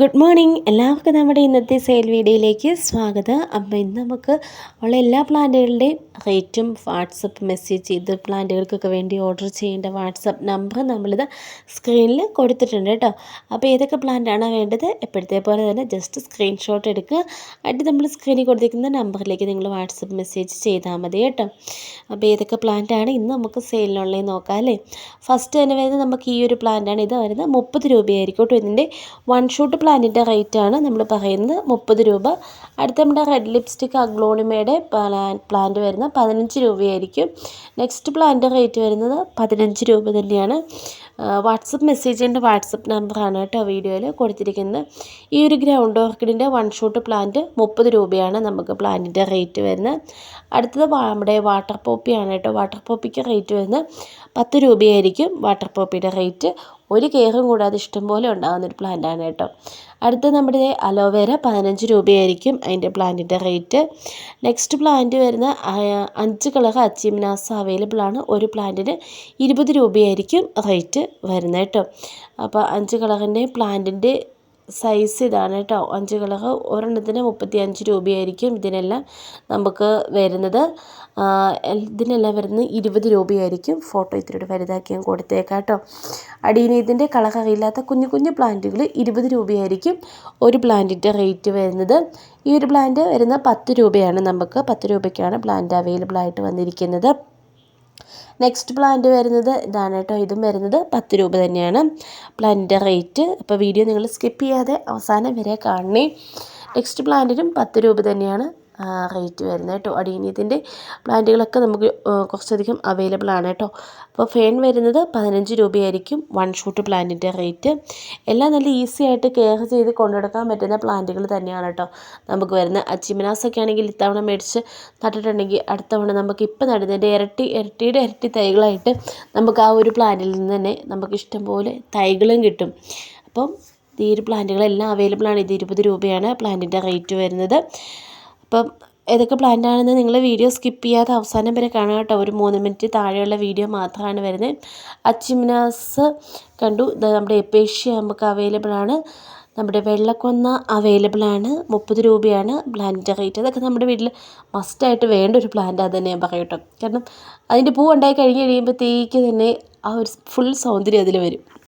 Good morning എല്ലാവർക്കും നമ്മുടെ ഇന്നത്തെ സെയിൽ വീഡിയോയിലേക്ക് സ്വാഗതം. അപ്പോൾ ഇന്ന് നമുക്ക് ഉള്ള എല്ലാ പ്ലാന്റുകളുടെയും റേറ്റും വാട്സപ്പ് മെസ്സേജ് ചെയ്ത് പ്ലാന്റുകൾക്കൊക്കെ വേണ്ടി ഓർഡർ ചെയ്യേണ്ട വാട്സപ്പ് നമ്പർ നമ്മളിത് സ്ക്രീനിൽ കൊടുത്തിട്ടുണ്ട് കേട്ടോ. അപ്പോൾ ഏതൊക്കെ പ്ലാന്റാണ് വേണ്ടത് എപ്പോഴത്തെ പോലെ തന്നെ ജസ്റ്റ് സ്ക്രീൻഷോട്ട് എടുക്കുക. എന്നിട്ട് നമ്മൾ സ്ക്രീനിൽ കൊടുത്തിരിക്കുന്ന നമ്പറിലേക്ക് നിങ്ങൾ വാട്സപ്പ് മെസ്സേജ് ചെയ്താൽ മതി കേട്ടോ. അപ്പോൾ ഏതൊക്കെ പ്ലാന്റാണ് ഇന്ന് നമുക്ക് സെയിലിനുള്ളത് നോക്കാം അല്ലേ? ഫസ്റ്റ് തന്നെ വരുന്നത് നമുക്ക് ഈ ഒരു പ്ലാന്റാണ് ഇത് വരുന്നത് മുപ്പത് രൂപയായിരിക്കും കേട്ടോ. ഇതിന്റെ വൺ ഷൂട്ട് പ്ലാന്റിന്റെ റേറ്റാണ് നമ്മൾ പറയുന്നത് മുപ്പത് രൂപ. അടുത്ത നമ്മുടെ റെഡ് ലിപ്സ്റ്റിക് അഗ്ലോണിമയുടെ പ്ലാന്റ് വരുന്നത് പതിനഞ്ച് രൂപയായിരിക്കും. നെക്സ്റ്റ് പ്ലാന്റ് റേറ്റ് വരുന്നത് പതിനഞ്ച് രൂപ തന്നെയാണ്. വാട്സപ്പ് മെസ്സേജിന്റെ വാട്സപ്പ് നമ്പറാണ് കേട്ടോ വീഡിയോയിൽ കൊടുത്തിരിക്കുന്നത്. ഈ ഒരു ഗ്രൗണ്ട് ഓർക്കിഡിന്റെ വൺ ഷോട്ട് പ്ലാന്റ് മുപ്പത് രൂപയാണ് നമുക്ക് പ്ലാന്റിന്റെ റേറ്റ് വരുന്നത്. അടുത്തത് നമ്മുടെ വാട്ടർ പോപ്പിയാണ് കേട്ടോ. വാട്ടർ പോപ്പിക്ക് റേറ്റ് വരുന്നത് പത്ത് രൂപയായിരിക്കും വാട്ടർ പോപ്പിയുടെ റേറ്റ് ഒരു കെയറും കൂടാതെ ഇഷ്ടംപോലെ ഉണ്ടാകുന്ന ഒരു പ്ലാന്റാണ് കേട്ടോ. അടുത്ത നമ്മുടെ അലോവേര പതിനഞ്ച് രൂപയായിരിക്കും അതിന്റെ പ്ലാന്റിന്റെ റേറ്റ് നെക്സ്റ്റ് പ്ലാന്റ് വരുന്ന അഞ്ച് കളർ അച്ചിമിനാസ് അവൈലബിൾ ആണ്. ഒരു പ്ലാന്റിന് ഇരുപത് രൂപയായിരിക്കും റേറ്റ് വരുന്നത് കേട്ടോ. അപ്പോൾ അഞ്ച് കളറിന്റെ പ്ലാന്റിന്റെ സൈസ് ഇതാണ് കേട്ടോ അഞ്ച് കളറ് ഒരെണ്ണത്തിന് മുപ്പത്തി അഞ്ച് രൂപയായിരിക്കും ഇതിനെല്ലാം നമുക്ക് വരുന്നത്. ഇതിനെല്ലാം വരുന്നത് ഇരുപത് രൂപയായിരിക്കും. ഫോട്ടോ ഇത്തിരി വലുതാക്കി ഞാൻ കൊടുത്തേക്കാം കേട്ടോ അടിയിൽ ഇതിന്റെ കളർ അറിയില്ലാത്ത കുഞ്ഞു കുഞ്ഞു പ്ലാന്റുകൾ ഇരുപത് രൂപയായിരിക്കും ഒരു പ്ലാന്റിന്റെ റേറ്റ് വരുന്നത്. ഈ ഒരു പ്ലാന്റ് വരുന്ന പത്ത് രൂപയാണ് നമുക്ക് പത്ത് രൂപയ്ക്കാണ് പ്ലാന്റ് അവൈലബിൾ ആയിട്ട് വന്നിരിക്കുന്നത്. നെക്സ്റ്റ് പ്ലാന്റ് വരുന്നത് ഇതാണ് കേട്ടോ. ഇതും വരുന്നത് പത്ത് രൂപ തന്നെയാണ്. പ്ലാന്റിന്റെ റേറ്റ് അപ്പോൾ വീഡിയോ നിങ്ങൾ സ്കിപ്പ് ചെയ്യാതെ അവസാനം വരെ കാണണേ. നെക്സ്റ്റ് പ്ലാന്റിനും പത്ത് രൂപ തന്നെയാണ്. റേറ്റ് വരുന്നത് കേട്ടോ. അടീനിയത്തിന്റെ പ്ലാന്റുകളൊക്കെ നമുക്ക് കുറച്ചധികം അവൈലബിൾ ആണ് കേട്ടോ. അപ്പോൾ ഫേൺ വരുന്നത് പതിനഞ്ച് രൂപയായിരിക്കും വൺ ഷൂട്ട് പ്ലാന്റിന്റെ റേറ്റ് എല്ലാം നല്ല ഈസി ആയിട്ട് കെയർ ചെയ്ത് കൊണ്ടുനടക്കാൻ പറ്റുന്ന പ്ലാന്റുകൾ തന്നെയാണ് കേട്ടോ നമുക്ക് വരുന്നത്. അച്ചിമിനാസൊക്കെ ആണെങ്കിൽ ഇത്തവണ മേടിച്ച് നട്ടിട്ടുണ്ടെങ്കിൽ അടുത്ത തവണ നമുക്ക് ഇപ്പം നടുന്നതിന്റെ ഇരട്ടി ഇരട്ടിയുടെ ഇരട്ടി തൈകളായിട്ട് നമുക്ക് ആ ഒരു പ്ലാന്റിൽ നിന്ന് തന്നെ നമുക്ക് ഇഷ്ടംപോലെ തൈകളും കിട്ടും. അപ്പം ഈ ഒരു പ്ലാന്റുകളെല്ലാം അവൈലബിൾ ആണ്. ഇത് ഇരുപത് രൂപയാണ് പ്ലാന്റിന്റെ റേറ്റ് വരുന്നത്. അപ്പം ഏതൊക്കെ പ്ലാന്റ് ആണെന്ന് നിങ്ങൾ വീഡിയോ സ്കിപ്പ് ചെയ്യാതെ അവസാനം വരെ കാണുക കേട്ടോ. ഒരു മൂന്ന് മിനിറ്റ് താഴെയുള്ള വീഡിയോ മാത്രമാണ് വരുന്നത്. അച്ചിമിനാസ് കണ്ടു. ഇത് നമ്മുടെ എപ്പേഷ്യ നമുക്ക് അവൈലബിൾ ആണ്. നമ്മുടെ വെള്ളക്കൊന്ന അവൈലബിൾ ആണ്. മുപ്പത് രൂപയാണ് പ്ലാന്റ് റേറ്റ് അതൊക്കെ നമ്മുടെ വീട്ടിൽ മസ്റ്റായിട്ട് വേണ്ട ഒരു പ്ലാന്റ് അത് തന്നെ ഞാൻ പറയും കേട്ടോ. കാരണം അതിന്റെ പൂ ഉണ്ടായി കഴിഞ്ഞ് കഴിയുമ്പോഴത്തേക്ക് തന്നെ ആ ഒരു ഫുൾ സൗന്ദര്യം അതിൽ വരും.